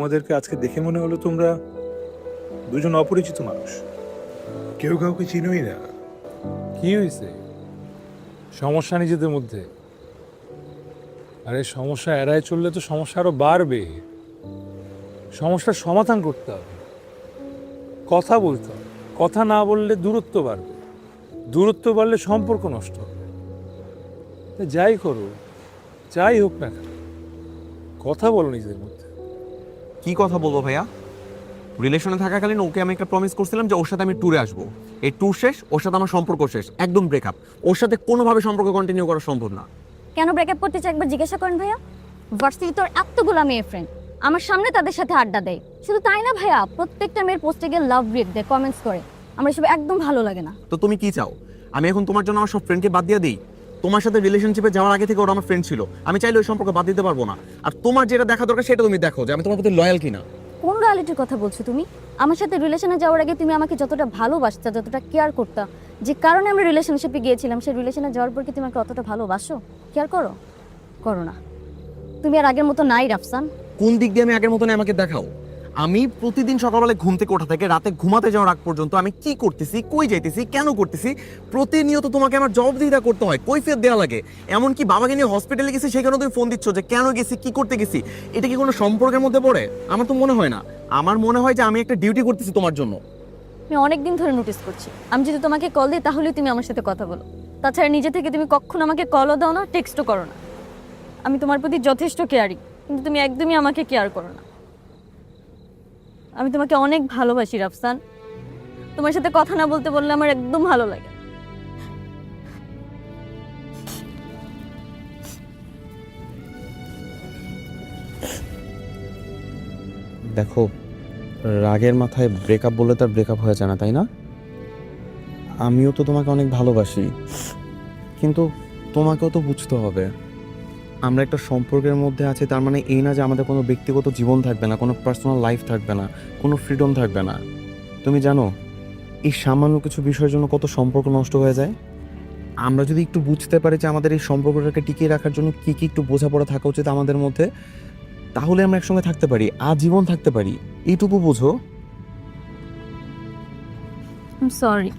তোমাদেরকে আজকে দেখে মনে হলো তোমরা দুজন অপরিচিত মানুষ। কেউ কাউকে চিনোই না। কি হয়েছে সমস্যা নিজেদের মধ্যে। আরে সমস্যা এড়ায় চললে তো সমস্যা আরও বাড়বে। সমস্যার সমাধান করতে হবে। কথা বলতে হবে। কথা না বললে দূরত্ব বাড়বে। দূরত্ব বাড়লে সম্পর্ক নষ্ট হবে। তা যাই করো যাই হোক না কেন কথা বলো নিজেদের মধ্যে। কি কথা বলব ভাইয়া? রিলেশনে থাকাকালীন ওকে আমি একটা প্রমিস করছিলাম যে ওর সাথে আমি ট্যুরে আসব। এই ট্যুর শেষ ওর সাথে আমার সম্পর্ক শেষ একদম ব্রেকআপ ওর সাথে কোনোভাবে সম্পর্ক কন্টিনিউ করা সম্ভব না। কেন ব্রেকআপ করতে চাই একবার জিজ্ঞাসা করেন ভাইয়া? ভার্সিটি তোর এতগুলো মেয়ে ফ্রেন্ড আমার সামনে তাদের সাথে আড্ডা দেয়। শুধু তাই না ভাইয়া প্রত্যেকটা মেয়ের পোস্টে গিয়ে লাভ রিট দেয় কমেন্টস করে। আমার এসব একদম ভালো লাগে না। তো তুমি কি চাও? আমি এখন তোমার জন্য আমার সব ফ্রেন্ডকে বাদ দিয়ে দিই? তোমার সাথে রিলেশনশিপে যাওয়ার আগে থেকে ওরা আমার ফ্রেন্ড ছিল। আমি চাইলে ওই সম্পর্ক বাদ দিতে পারব না। আর তোমার যেটা দেখা দরকার সেটা তুমি দেখো যে আমি তোমার প্রতি লয়াল কিনা। কোন রিয়ালিটির কথা বলছো তুমি? আমার সাথে রিলেশনে যাওয়ার আগে তুমি আমাকে যতটা ভালোবাসতা যতটা কেয়ার করতা যে কারণে আমরা রিলেশনশিপে গিয়েছিলাম সেই রিলেশনে যাওয়ার পর কি তুমি আমাকে অতটা ভালোবাসো? কেয়ার করো? করো না। তুমি আর আগের মতো নাই রাফসান। কোন দিক দিয়ে আমি আগের মতন আমাকে দেখাও? আমি প্রতিদিন সকালবেলা ঘুম থেকে ওঠা থেকে রাতে ঘুমাতে যাওয়ার আগ পর্যন্ত আমি কি করতেছি, কই যাইতেছি, কেন করতেছি, প্রতিনিয়ত তোমাকে আমার জবাবদিহিতা করতে হয়, কৈফিয়ত দেওয়া লাগে। এমনকি বাবাকে নিয়ে হসপিটালে গেছি, সেখানেও তুমি ফোন দিচ্ছ যে, কেন গেছি, কি করতে গেছি? এটা কি কোনো সম্পর্কের মধ্যে পড়ে? আমার তো মনে হয় না। আমার মনে হয় যে আমি একটা ডিউটি করতেছি তোমার জন্য। আমি অনেক দিন ধরে নোটিস করছি। আমি যদি তোমাকে কল দিই, তাহলেই তুমি আমার সাথে কথা বলো। তাছাড়া নিজে থেকে তুমি কখনো আমাকে কলও দাও না টেক্সটও করো না। আমি তোমার প্রতি যথেষ্ট কেয়ারিং কিন্তু তুমি একদমই আমাকে কেয়ার করো না। আমি তোমাকে অনেক ভালোবাসি, রাফসান। তোমার সাথে কথা না বলতে বললে আমার একদম ভালো লাগে দেখো, রাগের মাথায় ব্রেকআপ বললে তার ব্রেকআপ হয়ে যায় না, তাই না? আমিও তো তোমাকে অনেক ভালোবাসি, কিন্তু তোমাকেও তো বুঝতে হবে। আমরা একটা সম্পর্কের মধ্যে আছি, তার মানে এই না যে আমাদের কোনো ব্যক্তিগত জীবন থাকবে না, কোনো পার্সোনাল লাইফ থাকবে না, কোনো ফ্রিডম থাকবে না। তুমি জানো, এই সামান্য কিছু বিষয়ের জন্য কত সম্পর্ক নষ্ট হয়ে যায়? আমরা যদি একটু বুঝতে পারি যে আমাদের এই সম্পর্কটাকে টিকিয়ে রাখার জন্য কী কী একটু বোঝাপড়া থাকা উচিত আমাদের মধ্যে, তাহলে আমরা একসঙ্গে থাকতে পারি, আজীবন থাকতে পারি। এইটুকু বোঝো। সরি